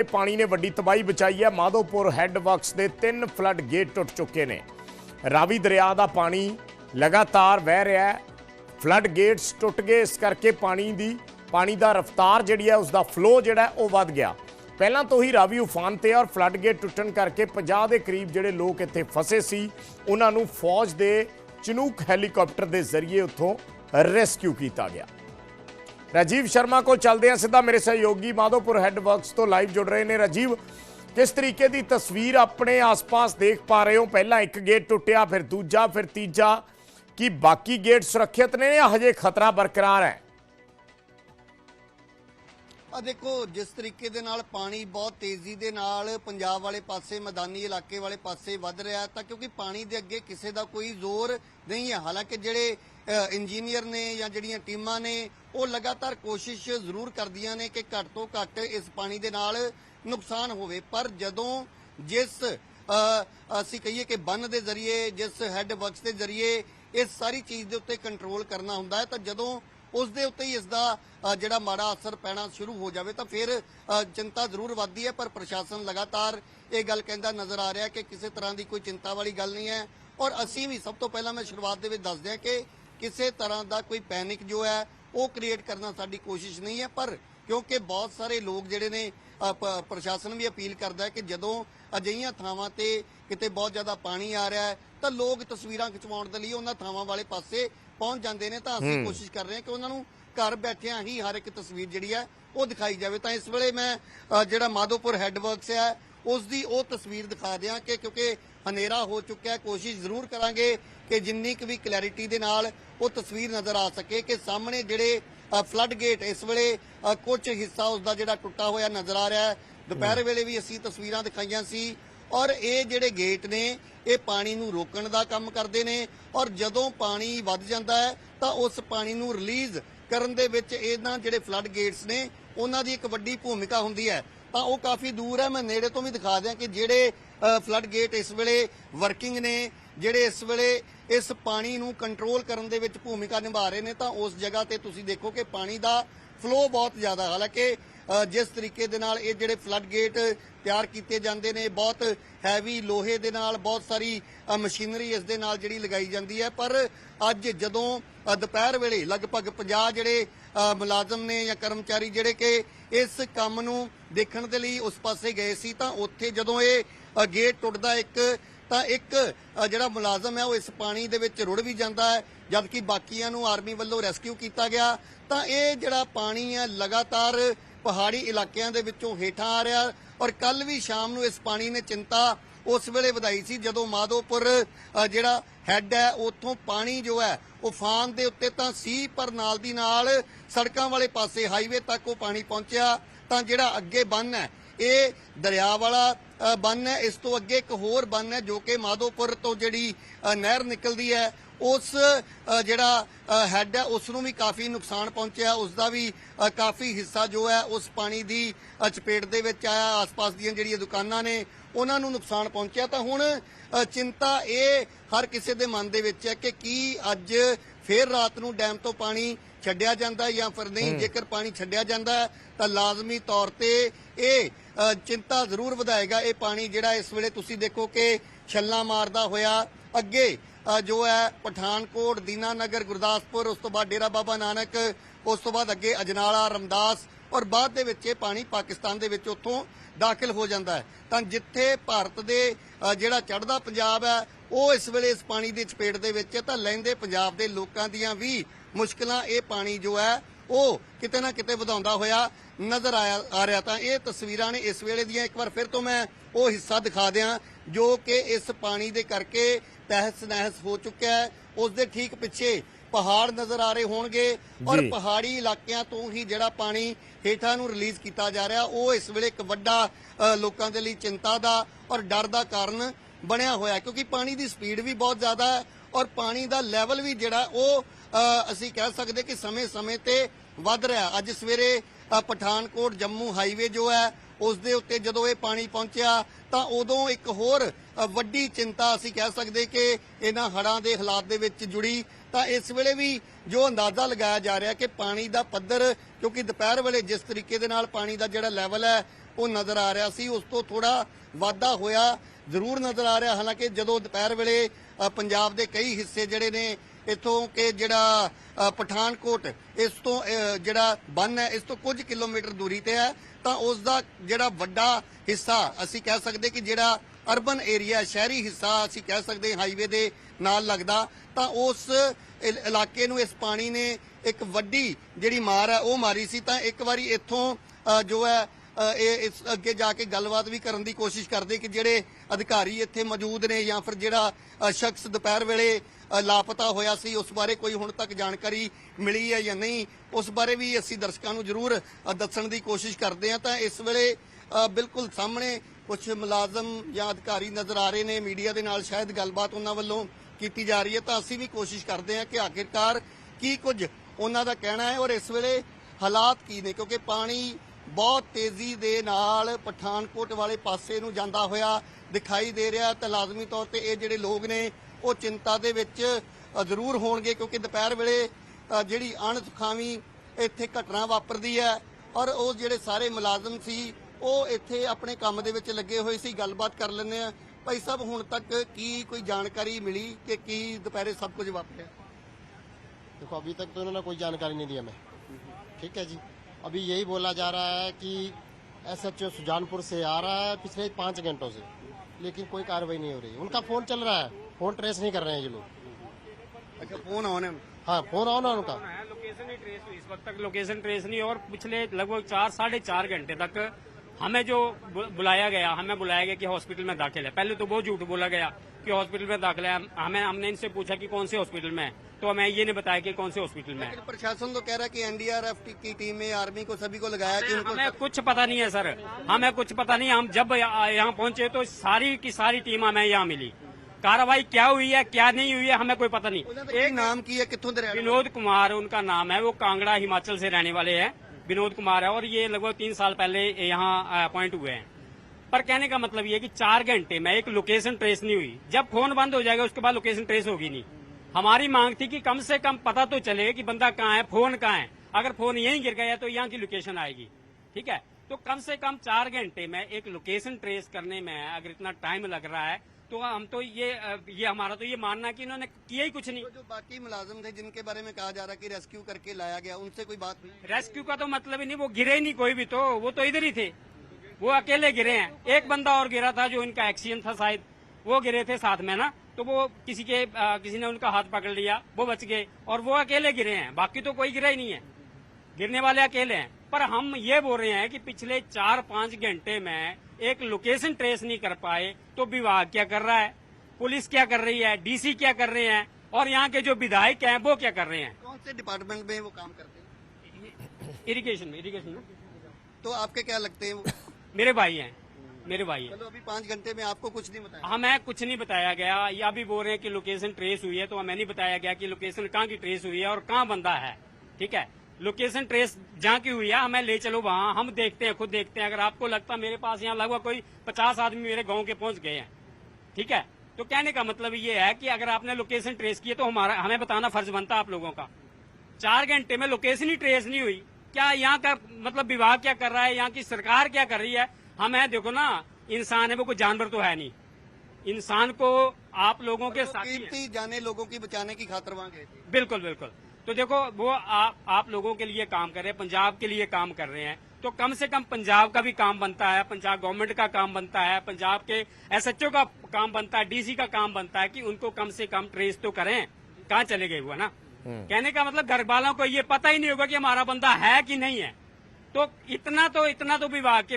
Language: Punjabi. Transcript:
ਇਹ ਪਾਣੀ ਨੇ ਵੱਡੀ ਤਬਾਹੀ ਬਚਾਈ ਹੈ। ਮਾਧੋਪੁਰ ਹੈੱਡ ਵਰਕਸ ਦੇ ਤਿੰਨ ਫਲੱਡ ਗੇਟ ਟੁੱਟ ਚੁੱਕੇ ਨੇ। ਰਾਵੀ ਦਰਿਆ ਦਾ ਪਾਣੀ ਲਗਾਤਾਰ ਵਹਿ ਰਿਹਾ ਹੈ। ਫਲੱਡ ਗੇਟਸ ਟੁੱਟ ਗਏ। ਇਸ ਕਰਕੇ ਪਾਣੀ ਦੀ, ਪਾਣੀ ਦਾ ਰਫ਼ਤਾਰ ਜਿਹੜੀ ਹੈ ਉਸ ਦਾ ਫਲੋ ਜਿਹੜਾ ਉਹ ਵੱਧ ਗਿਆ। ਪਹਿਲਾਂ ਤੋਂ ਹੀ ਰਾਵੀ ਉਫਾਨ ਤੇ ਔਰ ਫਲੱਡ ਗੇਟ ਟੁੱਟਣ ਕਰਕੇ 50 ਦੇ ਕਰੀਬ ਜਿਹੜੇ ਲੋਕ ਇੱਥੇ ਫਸੇ ਸੀ, ਉਹਨਾਂ ਨੂੰ ਫੌਜ ਦੇ ਚਨੂਕ ਹੈਲੀਕਾਪਟਰ ਦੇ ਜ਼ਰੀਏ ਉੱਥੋਂ ਰੈਸਕਿਊ ਕੀਤਾ ਗਿਆ। ਰਾਜੀਵ ਸ਼ਰਮਾ ਕੋਲ ਚੱਲਦੇ ਹਾਂ ਸਿੱਧਾ ਮੇਰੇ ਸਹਿਯੋਗੀ ਮਾਧੋਪੁਰ ਹੈੱਡ ਵਰਕਸ ਤੋਂ ਲਾਈਵ ਜੁੜ ਰਹੇ ਨੇ। ਰਾਜੀਵ, ਕਿਸ ਤਰੀਕੇ ਦੀ ਤਸਵੀਰ ਆਪਣੇ ਆਸ-ਪਾਸ ਦੇਖ ਪਾ ਰਹੇ ਹੋ? ਪਹਿਲਾਂ ਇੱਕ ਗੇਟ ਟੁੱਟਿਆ, ਫਿਰ ਦੂਜਾ, ਫਿਰ ਤੀਜਾ। ਕੀ ਬਾਕੀ ਗੇਟ ਸੁਰੱਖਿਅਤ ਨੇ ਜਾਂ ਹਜੇ ਖਤਰਾ ਬਰਕਰਾਰ ਹੈ? ਆ ਦੇਖੋ, ਜਿਸ ਤਰੀਕੇ ਦੇ ਨਾਲ ਪਾਣੀ ਬਹੁਤ ਤੇਜ਼ੀ ਦੇ ਨਾਲ ਪੰਜਾਬ ਵਾਲੇ ਪਾਸੇ, ਮੈਦਾਨੀ ਇਲਾਕੇ ਵਾਲੇ ਪਾਸੇ ਵੱਧ ਰਿਹਾ ਤਾਂ ਕਿਉਂਕਿ ਪਾਣੀ ਦੇ ਅੱਗੇ ਕਿਸੇ ਦਾ ਕੋਈ ਜ਼ੋਰ ਨਹੀਂ ਹੈ। ਹਾਲਾਂਕਿ ਜਿਹੜੇ ਇੰਜੀਨੀਅਰ ਨੇ ਜਾਂ ਜਿਹੜੀਆਂ ਟੀਮਾਂ ਨੇ, ਉਹ ਲਗਾਤਾਰ ਕੋਸ਼ਿਸ਼ ਜ਼ਰੂਰ ਕਰਦੀਆਂ ਨੇ ਕਿ ਘੱਟ ਤੋਂ ਘੱਟ ਇਸ ਪਾਣੀ ਦੇ ਨਾਲ ਨੁਕਸਾਨ ਹੋਵੇ। ਪਰ ਜਦੋਂ ਜਿਸ ਅਸੀਂ ਕਹੀਏ ਕਿ ਬੰਨ ਦੇ ਜ਼ਰੀਏ, ਜਿਸ ਹੈੱਡ ਵਰਕਸ ਦੇ ਜ਼ਰੀਏ ਇਸ ਸਾਰੀ ਚੀਜ਼ ਦੇ ਉੱਤੇ ਕੰਟਰੋਲ ਕਰਨਾ ਹੁੰਦਾ ਹੈ, ਤਾਂ ਜਦੋਂ ਉਸ ਦੇ ਉੱਤੇ ਹੀ ਇਸ ਦਾ ਜਿਹੜਾ ਮਾੜਾ ਅਸਰ ਪੈਣਾ ਸ਼ੁਰੂ ਹੋ ਜਾਵੇ, ਤਾਂ ਫਿਰ ਚਿੰਤਾ ਜ਼ਰੂਰ ਵੱਧਦੀ ਹੈ। ਪਰ ਪ੍ਰਸ਼ਾਸਨ ਲਗਾਤਾਰ ਇਹ ਗੱਲ ਕਹਿੰਦਾ ਨਜ਼ਰ ਆ ਰਿਹਾ ਕਿ ਕਿਸੇ ਤਰ੍ਹਾਂ ਦੀ ਕੋਈ ਚਿੰਤਾ ਵਾਲੀ ਗੱਲ ਨਹੀਂ ਹੈ। ਔਰ ਅਸੀਂ ਵੀ ਸਭ ਤੋਂ ਪਹਿਲਾਂ ਮੈਂ ਸ਼ੁਰੂਆਤ ਦੇ ਵਿੱਚ ਦੱਸ ਦਿਆਂ ਕਿ ਕਿਸੇ ਤਰ੍ਹਾਂ ਦਾ ਕੋਈ ਪੈਨਿਕ ਜੋ ਹੈ ਉਹ ਕ੍ਰੀਏਟ ਕਰਨਾ ਸਾਡੀ ਕੋਸ਼ਿਸ਼ ਨਹੀਂ ਹੈ ਪਰ ਕਿਉਂਕਿ ਬਹੁਤ ਸਾਰੇ ਲੋਕ ਜਿਹੜੇ ਨੇ ਪ੍ਰਸ਼ਾਸਨ ਵੀ ਅਪੀਲ ਕਰਦਾ ਹੈ ਕਿ ਜਦੋਂ ਅਜਿਹੀਆਂ ਥਾਵਾਂ ਤੇ ਕਿਤੇ ਬਹੁਤ ਜ਼ਿਆਦਾ ਪਾਣੀ ਆ ਰਿਹਾ ਹੈ ਤਾਂ ਲੋਕ ਤਸਵੀਰਾਂ ਖਿਚਵਾਉਣ ਦੇ ਲਈ ਉਹਨਾਂ ਥਾਵਾਂ ਵਾਲੇ ਪਾਸੇ ਪਹੁੰਚ ਜਾਂਦੇ ਨੇ। ਤਾਂ ਅਸੀਂ ਕੋਸ਼ਿਸ਼ ਕਰ ਰਹੇ ਹਾਂ ਕਿ ਉਹਨਾਂ ਨੂੰ ਘਰ ਬੈਠਿਆਂ ਹੀ ਹਰ ਇੱਕ ਤਸਵੀਰ ਜਿਹੜੀ ਹੈ ਉਹ ਦਿਖਾਈ ਜਾਵੇ। ਤਾਂ ਇਸ ਵੇਲੇ ਮੈਂ ਜਿਹੜਾ ਮਾਧੋਪੁਰ ਹੈੱਡ ਵਰਕਸ ਹੈ ਉਸ ਦੀ ਉਹ ਤਸਵੀਰ ਦਿਖਾ ਦਿਆਂ ਕਿ ਕਿਉਂਕਿ ਹਨੇਰਾ ਹੋ ਚੁੱਕਿਆ ਹੈ ਕੋਸ਼ਿਸ਼ ਜ਼ਰੂਰ ਕਰਾਂਗੇ ਕਿ ਜਿੰਨੀ ਕੁ ਵੀ ਕਲੈਰਿਟੀ ਦੇ ਨਾਲ ਉਹ ਤਸਵੀਰ ਨਜ਼ਰ ਆ ਸਕੇ ਕਿ ਸਾਹਮਣੇ ਜਿਹੜੇ ਫਲੱਡ ਗੇਟ ਇਸ ਵੇਲੇ ਅ, ਕੁਝ ਹਿੱਸਾ ਉਸ ਦਾ ਜਿਹੜਾ ਟੁੱਟਾ ਹੋਇਆ ਨਜ਼ਰ ਆ ਰਿਹਾ ਹੈ। ਦੁਪਹਿਰ ਵੇਲੇ ਵੀ ਅਸੀਂ ਤਸਵੀਰਾਂ ਦਿਖਾਈਆਂ ਸੀ ਔਰ ਇਹ ਜਿਹੜੇ ਗੇਟ ਨੇ ਇਹ ਪਾਣੀ ਨੂੰ ਰੋਕਣ ਦਾ ਕੰਮ ਕਰਦੇ ਨੇ ਔਰ ਜਦੋਂ ਪਾਣੀ ਵੱਧ ਜਾਂਦਾ ਹੈ ਤਾਂ ਉਸ ਪਾਣੀ ਨੂੰ ਰਿਲੀਜ਼ ਕਰਨ ਦੇ ਵਿੱਚ ਇਹਨਾਂ ਜਿਹੜੇ ਫਲੱਡ ਗੇਟਸ ਨੇ ਉਹਨਾਂ ਦੀ ਇੱਕ ਵੱਡੀ ਭੂਮਿਕਾ ਹੁੰਦੀ ਹੈ। ਤਾਂ ਉਹ ਕਾਫੀ ਦੂਰ ਹੈ। ਮੈਂ ਨੇੜੇ ਤੋਂ ਵੀ ਦਿਖਾ ਦਿਆਂ ਕਿ ਜਿਹੜੇ ਫਲੱਡ ਗੇਟ ਇਸ ਵੇਲੇ ਵਰਕਿੰਗ ਨੇ, ਜਿਹੜੇ ਇਸ ਵੇਲੇ ਇਸ ਪਾਣੀ ਨੂੰ ਕੰਟਰੋਲ ਕਰਨ ਦੇ ਵਿੱਚ ਭੂਮਿਕਾ ਨਿਭਾ ਰਹੇ ਨੇ, ਤਾਂ ਉਸ ਜਗ੍ਹਾ ਤੇ ਤੁਸੀਂ ਦੇਖੋ ਕਿ ਪਾਣੀ ਦਾ ਫਲੋ ਬਹੁਤ ਜ਼ਿਆਦਾ ਹਾਲਾਂਕਿ ਜਿਸ ਤਰੀਕੇ ਦੇ ਨਾਲ ਇਹ ਜਿਹੜੇ ਫਲੱਡ ਗੇਟ ਤਿਆਰ ਕੀਤੇ ਜਾਂਦੇ ਨੇ, ਬਹੁਤ ਹੈਵੀ ਲੋਹੇ ਦੇ ਨਾਲ, ਬਹੁਤ ਸਾਰੀ ਮਸ਼ੀਨਰੀ ਇਸ ਦੇ ਨਾਲ ਜਿਹੜੀ ਲਗਾਈ ਜਾਂਦੀ ਹੈ। ਪਰ ਅੱਜ ਜਦੋਂ ਦੁਪਹਿਰ ਵੇਲੇ ਲਗਭਗ 50 ਜਿਹੜੇ ਮੁਲਾਜ਼ਮ ਨੇ ਜਾਂ ਕਰਮਚਾਰੀ ਜਿਹੜੇ ਕਿ ਇਸ ਕੰਮ ਨੂੰ ਦੇਖਣ ਦੇ ਲਈ ਉਸ ਪਾਸੇ ਗਏ ਸੀ, ਤਾਂ ਉੱਥੇ ਜਦੋਂ ਇਹ ਗੇਟ ਟੁੱਟਦਾ ਇੱਕ, ਤਾਂ ਇੱਕ ਜਿਹੜਾ ਮੁਲਾਜ਼ਮ ਹੈ ਉਹ ਇਸ ਪਾਣੀ ਦੇ ਵਿੱਚ ਰੁੜ ਵੀ ਜਾਂਦਾ ਹੈ, ਜਦਕਿ ਬਾਕੀਆਂ ਨੂੰ ਆਰਮੀ ਵੱਲੋਂ ਰੈਸਕਿਊ ਕੀਤਾ ਗਿਆ। ਤਾਂ ਇਹ ਜਿਹੜਾ ਪਾਣੀ ਹੈ, ਲਗਾਤਾਰ ਪਹਾੜੀ ਇਲਾਕਿਆਂ ਦੇ ਵਿੱਚੋਂ ਹੇਠਾਂ ਆ ਰਿਹਾ ਔਰ ਕੱਲ ਵੀ ਸ਼ਾਮ ਨੂੰ ਇਸ ਪਾਣੀ ਨੇ ਚਿੰਤਾ ਉਸ ਵੇਲੇ ਵਧਾਈ ਸੀ ਜਦੋਂ ਮਾਧੋਪੁਰ ਜਿਹੜਾ ਹੈੱਡ ਹੈ, ਉੱਥੋਂ ਪਾਣੀ ਜੋ ਹੈ, ਉਫਾਨ ਦੇ ਉੱਤੇ ਤਾਂ ਸੀ, ਪਰ ਨਾਲ ਦੀ ਨਾਲ ਸੜਕਾਂ ਵਾਲੇ ਪਾਸੇ ਹਾਈਵੇ ਤੱਕ ਉਹ ਪਾਣੀ ਪਹੁੰਚਿਆ ਤਾਂ ਜਿਹੜਾ ਅੱਗੇ ਬੰਨ ਹੈ, ਇਹ ਦਰਿਆ ਵਾਲਾ ਬੰਨ ਹੈ, ਇਸ ਤੋਂ ਅੱਗੇ ਇੱਕ ਹੋਰ ਬੰਨ ਹੈ ਜੋ ਕਿ ਮਾਧੋਪੁਰ ਤੋਂ ਜਿਹੜੀ ਨਹਿਰ ਨਿਕਲਦੀ ਹੈ ਉਸ ਜਿਹੜਾ ਹੈੱਡ ਹੈ ਉਸ ਨੂੰ ਵੀ ਕਾਫੀ ਨੁਕਸਾਨ ਪਹੁੰਚਿਆ ਉਸ ਦਾ ਵੀ ਕਾਫੀ ਹਿੱਸਾ ਜੋ ਹੈ ਉਸ ਪਾਣੀ ਦੀ ਚਪੇਟ ਦੇ ਵਿੱਚ ਆਇਆ ਆਸ-ਪਾਸ ਦੀਆਂ ਜਿਹੜੀਆਂ ਦੁਕਾਨਾਂ ਨੇ ਉਹਨਾਂ ਨੂੰ ਨੁਕਸਾਨ ਪਹੁੰਚਿਆ। ਤਾਂ ਹੁਣ ਚਿੰਤਾ ਇਹ ਹਰ ਕਿਸੇ ਦੇ ਮਨ ਦੇ ਵਿੱਚ ਹੈ ਕਿ ਕੀ ਅੱਜ ਫੇਰ ਰਾਤ ਨੂੰ ਡੈਮ ਤੋਂ ਪਾਣੀ ਛੱਡਿਆ ਜਾਂਦਾ ਜਾਂ ਫਿਰ ਨਹੀਂ ਜੇਕਰ ਪਾਣੀ ਛੱਡਿਆ ਜਾਂਦਾ ਤਾਂ ਲਾਜ਼ਮੀ ਤੌਰ ਤੇ ਇਹ ਚਿੰਤਾ ਜ਼ਰੂਰ ਵਧਾਏਗਾ। ਇਹ ਪਾਣੀ ਜਿਹੜਾ ਇਸ ਵੇਲੇ ਤੁਸੀਂ ਦੇਖੋ ਕਿ ਛੱਲਾ ਮਾਰਦਾ ਹੋਇਆ ਅੱਗੇ ਜੋ ਹੈ ਪਠਾਨਕੋਟ, ਦੀਨਾਨਗਰ, ਗੁਰਦਾਸਪੁਰ, ਉਸ ਤੋਂ ਬਾਅਦ ਡੇਰਾ ਬਾਬਾ ਨਾਨਕ, ਉਸ ਤੋਂ ਬਾਅਦ ਅੱਗੇ ਅਜਨਾਲਾ, ਰਮਦਾਸ ਔਰ ਬਾਅਦ ਦੇ ਵਿੱਚ ਇਹ ਪਾਣੀ ਪਾਕਿਸਤਾਨ ਦੇ ਵਿੱਚ ਉੱਥੋਂ ਦਾਖਲ ਹੋ ਜਾਂਦਾ ਹੈ। ਤਾਂ ਜਿੱਥੇ ਭਾਰਤ ਦੇ ਜਿਹੜਾ ਚੜ੍ਹਦਾ ਪੰਜਾਬ ਹੈ, ਉਹ ਇਸ ਵੇਲੇ ਇਸ ਪਾਣੀ ਦੀ ਚਪੇਟ ਦੇ ਵਿੱਚ ਹੈ। ਤਾਂ ਲਹਿੰਦੇ ਪੰਜਾਬ ਦੇ ਲੋਕਾਂ ਦੀਆਂ ਵੀ ਮੁਸ਼ਕਲਾਂ ਇਹ ਪਾਣੀ ਜੋ ਹੈ, ਉਹ ਕਿਤੇ ਨਾ ਕਿਤੇ ਵਧਾਉਂਦਾ ਹੋਇਆ ਨਜ਼ਰ ਆਇਆ, ਆ ਰਿਹਾ। ਤਾਂ ਇਹ ਤਸਵੀਰਾਂ ਨੇ ਇਸ ਵੇਲੇ ਦੀਆਂ। ਇੱਕ ਵਾਰ ਫਿਰ ਤੋਂ ਮੈਂ ਉਹ ਹਿੱਸਾ ਦਿਖਾ ਦਿਆਂ ਜੋ ਕਿ ਇਸ ਪਾਣੀ ਦੇ ਕਰਕੇ ਤਹਿਸ ਨਹਿਸ ਹੋ ਚੁੱਕਿਆ ਹੈ। ਉਸ ਦੇ ਠੀਕ ਪਿੱਛੇ ਪਹਾੜ ਨਜ਼ਰ ਆ ਰਹੇ ਹੋਣਗੇ ਔਰ। ਪਹਾੜੀ ਇਲਾਕਿਆਂ ਤੋਂ ਹੀ ਜਿਹੜਾ ਪਾਣੀ ਹੇਠਾਂ ਨੂੰ ਰਿਲੀਜ਼ ਕੀਤਾ ਜਾ ਰਿਹਾ ਉਹ ਇਸ ਵੇਲੇ ਇੱਕ ਵੱਡਾ ਲੋਕਾਂ ਦੇ ਲਈ ਚਿੰਤਾ ਦਾ ਔਰ ਡਰ ਦਾ ਕਾਰਨ ਬਣਿਆ ਹੋਇਆ ਕਿਉਂਕਿ ਪਾਣੀ ਦੀ ਸਪੀਡ ਵੀ ਬਹੁਤ ਜ਼ਿਆਦਾ ਹੈ ਔਰ ਪਾਣੀ ਦਾ ਲੈਵਲ ਵੀ ਜਿਹੜਾ ਉਹ ਅਸੀਂ ਕਹਿ ਸਕਦੇ ਕਿ ਸਮੇਂ-ਸਮੇਂ ਤੇ ਵੱਧ ਰਿਹਾ ਅੱਜ ਸਵੇਰੇ ਪਠਾਨਕੋਟ ਜੰਮੂ ਹਾਈਵੇ ਜੋ ਹੈ ਉਸ ਦੇ ਉੱਤੇ ਜਦੋਂ ਇਹ ਪਾਣੀ ਪਹੁੰਚਿਆ ਤਾਂ ਉਦੋਂ ਇੱਕ ਹੋਰ ਵੱਡੀ ਚਿੰਤਾ ਅਸੀਂ ਕਹਿ ਸਕਦੇ ਕਿ ਇਹਨਾਂ ਹੜ੍ਹਾਂ ਦੇ ਹਾਲਾਤ ਦੇ ਵਿੱਚ ਜੁੜੀ। ਤਾਂ ਇਸ ਵੇਲੇ ਵੀ ਜੋ ਅੰਦਾਜ਼ਾ ਲਗਾਇਆ ਜਾ ਰਿਹਾ ਕਿ ਪਾਣੀ ਦਾ ਪੱਧਰ, ਕਿਉਂਕਿ ਦੁਪਹਿਰ ਵੇਲੇ ਜਿਸ ਤਰੀਕੇ ਦੇ ਨਾਲ ਪਾਣੀ ਦਾ ਜਿਹੜਾ ਲੈਵਲ ਹੈ, ਉਹ ਨਜ਼ਰ ਆ ਰਿਹਾ ਸੀ, ਉਸ ਤੋਂ ਥੋੜਾ ਵਾਧਾ ਹੋਇਆ ਜ਼ਰੂਰ ਨਜ਼ਰ ਆ ਰਿਹਾ। ਹਾਲਾਂਕਿ ਜਦੋਂ ਦੁਪਹਿਰ ਵੇਲੇ ਪੰਜਾਬ ਦੇ ਕਈ ਹਿੱਸੇ ਜਿਹੜੇ ਨੇ ਇੱਥੋਂ ਕਿ ਜਿਹੜਾ ਪਠਾਨਕੋਟ, ਇਸ ਤੋਂ ਜਿਹੜਾ ਬੰਨ ਹੈ, ਇਸ ਤੋਂ ਕੁਝ ਕਿਲੋਮੀਟਰ ਦੂਰੀ ਤੇ ਹੈ, ਤਾਂ ਉਸ ਦਾ ਜਿਹੜਾ ਵੱਡਾ ਹਿੱਸਾ ਅਸੀਂ ਕਹਿ ਸਕਦੇ ਕਿ ਜਿਹੜਾ ਅਰਬਨ ਏਰੀਆ ਸ਼ਹਿਰੀ ਹਿੱਸਾ ਅਸੀਂ ਕਹਿ ਸਕਦੇ ਹਾਈਵੇ ਦੇ ਨਾਲ ਲੱਗਦਾ, ਤਾਂ ਉਸ ਇਲ- ਇਲਾਕੇ ਨੂੰ ਇਸ ਪਾਣੀ ਨੇ ਇੱਕ ਵੱਡੀ ਜਿਹੜੀ ਮਾਰ ਹੈ, ਉਹ ਮਾਰੀ ਸੀ, ਤਾਂ ਇੱਕ ਵਾਰੀ ਇੱਥੋਂ ਜੋ ਹੈ ਇਹ ਇਸ ਅੱਗੇ ਜਾ ਕੇ ਗੱਲਬਾਤ ਵੀ ਕਰਨ ਦੀ ਕੋਸ਼ਿਸ਼ ਕਰਦੇ ਕਿ ਜਿਹੜੇ ਅਧਿਕਾਰੀ ਇੱਥੇ ਮੌਜੂਦ ਨੇ ਜਾਂ ਫਿਰ ਜਿਹੜਾ ਸ਼ਖਸ ਦੁਪਹਿਰ ਵੇਲੇ ਲਾਪਤਾ ਹੋਇਆ ਸੀ, ਉਸ ਬਾਰੇ ਕੋਈ ਹੁਣ ਤੱਕ ਜਾਣਕਾਰੀ ਮਿਲੀ ਹੈ ਜਾਂ ਨਹੀਂ, ਉਸ ਬਾਰੇ ਵੀ ਅਸੀਂ ਦਰਸ਼ਕਾਂ ਨੂੰ ਜ਼ਰੂਰ ਦੱਸਣ ਦੀ ਕੋਸ਼ਿਸ਼ ਕਰਦੇ ਹਾਂ। ਤਾਂ ਇਸ ਵੇਲੇ ਬਿਲਕੁਲ ਸਾਹਮਣੇ ਕੁਝ ਮੁਲਾਜ਼ਮ ਜਾਂ ਅਧਿਕਾਰੀ ਨਜ਼ਰ ਆ ਰਹੇ ਨੇ। ਮੀਡੀਆ ਦੇ ਨਾਲ ਸ਼ਾਇਦ ਗੱਲਬਾਤ ਉਹਨਾਂ ਵੱਲੋਂ ਕੀਤੀ ਜਾ ਰਹੀ ਹੈ। ਤਾਂ ਅਸੀਂ ਵੀ ਕੋਸ਼ਿਸ਼ ਕਰਦੇ ਹਾਂ ਕਿ ਆਖਿਰਕਾਰ ਕੀ ਕੁਝ ਉਹਨਾਂ ਦਾ ਕਹਿਣਾ ਹੈ ਔਰ ਇਸ ਵੇਲੇ ਹਾਲਾਤ ਕੀ ਨੇ? ਕਿਉਂਕਿ ਪਾਣੀ ਬਹੁਤ ਤੇਜ਼ੀ ਦੇ ਨਾਲ ਪਠਾਨਕੋਟ ਵਾਲੇ ਪਾਸੇ ਨੂੰ ਜਾਂਦਾ ਹੋਇਆ ਦਿਖਾਈ ਦੇ ਰਿਹਾ ਤਾਂ ਲਾਜ਼ਮੀ ਤੌਰ ਤੇ ਇਹ ਜਿਹੜੇ ਲੋਕ ਨੇ ਉਹ ਚਿੰਤਾ ਦੇ ਵਿੱਚ ਅ, ਜ਼ਰੂਰ ਹੋਣਗੇ ਕਿਉਂਕਿ ਦੁਪਹਿਰ ਵੇਲੇ ਅ, ਜਿਹੜੀ ਅਣਸੁਖਾਵੀ ਇੱਥੇ ਘਟਨਾ ਵਾਪਰਦੀ ਹੈ ਔਰ ਉਹ ਜਿਹੜੇ ਸਾਰੇ ਮੁਲਾਜ਼ਮ ਸੀ ਉਹ ਇੱਥੇ ਆਪਣੇ ਕੰਮ ਦੇ ਵਿੱਚ ਲੱਗੇ ਹੋਏ ਸੀ ਗੱਲਬਾਤ ਕਰ ਲੈਂਦੇ ਆ ਭਾਈ ਸਾਹਿਬ ਹੁਣ ਤੱਕ ਕੀ ਕੋਈ ਜਾਣਕਾਰੀ ਮਿਲੀ ਕਿ ਕੀ ਦੁਪਹਿਰੇ ਸਭ ਕੁਝ ਵਾਪਰਿਆ देखो अभी तक तो उन्होंने कोई जानकारी नहीं दी हमें ठीक है जी अभी यही बोला जा रहा है कि एस एच सुजानपुर से आ रहा है पिछले पाँच घंटों से लेकिन कोई कार्रवाई नहीं हो रही। उनका फ़ोन चल रहा है फ़ोन ट्रेस नहीं कर रहे हैं ये लोग। अच्छा फ़ोन ऑन है। हाँ फ़ोन ऑन है उनका। लोकेशन ही ट्रेस इस वक्त तक लोकेशन ट्रेस नहीं और पिछले लगभग चार साढ़े चार घंटे तक हमें जो बुलाया गया हमें बुलाया गया कि हॉस्पिटल में दाखिल है। पहले तो वो झूठ बोला गया कि हॉस्पिटल में दाखिल है। हमें हमने इनसे पूछा कि कौन से हॉस्पिटल में है। तो हमें ये नहीं बताया कि कौन से हॉस्पिटल में है। प्रशासन तो कह रहा है कि एनडीआरएफ की टीम में आर्मी को सभी को लगाया कि हमें हमें कुछ पता नहीं है सर हमें कुछ पता नहीं। हम जब यहाँ पहुँचे तो सारी की सारी टीम हमें यहाँ मिली। कार्रवाई क्या हुई है क्या नहीं हुई है हमें कोई पता नहीं। एक नाम की है कितों विनोद कुमार उनका नाम है वो कांगड़ा हिमाचल से रहने वाले हैं। विनोद कुमार है और ये लगभग तीन साल पहले यहाँ अपॉइंट हुए हैं। पर कहने का मतलब ये कि चार घंटे में एक लोकेशन ट्रेस नहीं हुई। जब फ़ोन बंद हो जाएगा, उसके बाद लोकेशन ट्रेस होगी नहीं। हमारी मांग थी कि कम से कम पता तो चले कि बंदा कहाँ है फ़ोन कहाँ है। अगर फ़ोन यहीं गिर गया तो यहाँ की लोकेशन आएगी। ठीक है? तो कम से कम चार घंटे में एक लोकेशन ट्रेस करने में अगर इतना टाइम लग रहा है तो हम तो ये ये हमारा तो ये मानना कि इन्होंने किया ही कुछ नहीं। तो जो बाकी मुलाजिम थे जिनके बारे में कहा जा रहा है कि रेस्क्यू करके लाया गया उनसे कोई बात हुई? रेस्क्यू का तो मतलब ही नहीं वो गिरे ही नहीं कोई भी तो वो तो इधर ही थे। वो अकेले गिरे हैं। एक बंदा और गिरा था जो इनका एक्सीडेंट था शायद वो गिरे थे साथ में ना तो वो किसी के आ, किसी ने उनका हाथ पकड़ लिया वो बच गए और वो अकेले गिरे हैं। बाकी तो कोई गिरा ही नहीं है। गिरने वाले अकेले हैं। पर हम ये बोल रहे हैं कि पिछले चार पाँच घंटे में एक लोकेशन ट्रेस नहीं कर पाए तो विभाग क्या कर रहा है? पुलिस क्या कर रही है? डीसी क्या कर रहे हैं? और यहाँ के जो विधायक हैं वो क्या कर रहे हैं? कौन से डिपार्टमेंट में वो काम करते हैं? इरिगेशन में इरिगेशन में। तो आपके क्या लगते हैं वो? मेरे भाई हैं मेरे भाई हैं। चलो अभी पाँच घंटे में आपको कुछ नहीं बताया। हमें कुछ नहीं बताया गया। या भी बोल रहे हैं कि लोकेशन ट्रेस हुई है तो हमें नहीं बताया गया कि लोकेशन कहाँ की ट्रेस हुई है और कहाँ बंदा है ठीक है? लोकेशन ट्रेस जहाँ की हुई है हमें ले चलो वहाँ। हम देखते हैं खुद देखते हैं। अगर आपको लगता है मेरे पास यहाँ लगभग कोई पचास आदमी मेरे गाँव के पहुँच गए हैं ठीक है? तो कहने का मतलब ये है कि अगर आपने लोकेशन ट्रेस की है तो हमारा हमें बताना फ़र्ज़ बनता आप लोगों का। चार घंटे में लोकेशन ही ट्रेस नहीं हुई। क्या यहाँ का मतलब विभाग क्या कर रहा है? यहाँ की सरकार क्या कर रही है? हम है देखो ना इंसान है वो कोई जानवर तो है नहीं। इंसान को आप लोगों के साथ जाने लोगों की बचाने की खातर वहाँ गए बिल्कुल बिल्कुल। तो देखो वो आप आप लोगों के लिए काम कर रहे हैं पंजाब के लिए काम कर रहे हैं। तो कम से कम पंजाब का भी काम बनता है पंजाब गवर्नमेंट का काम बनता है पंजाब के एसएचओ का काम बनता है डीसी का काम बनता है कि उनको कम से कम ट्रेस तो करें। कहाँ चले गए वो है ना? कहने का मतलब घर वालों को ये पता ही नहीं होगा कि हमारा बंदा है कि नहीं है। तो इतना तो इतना तो विभाग के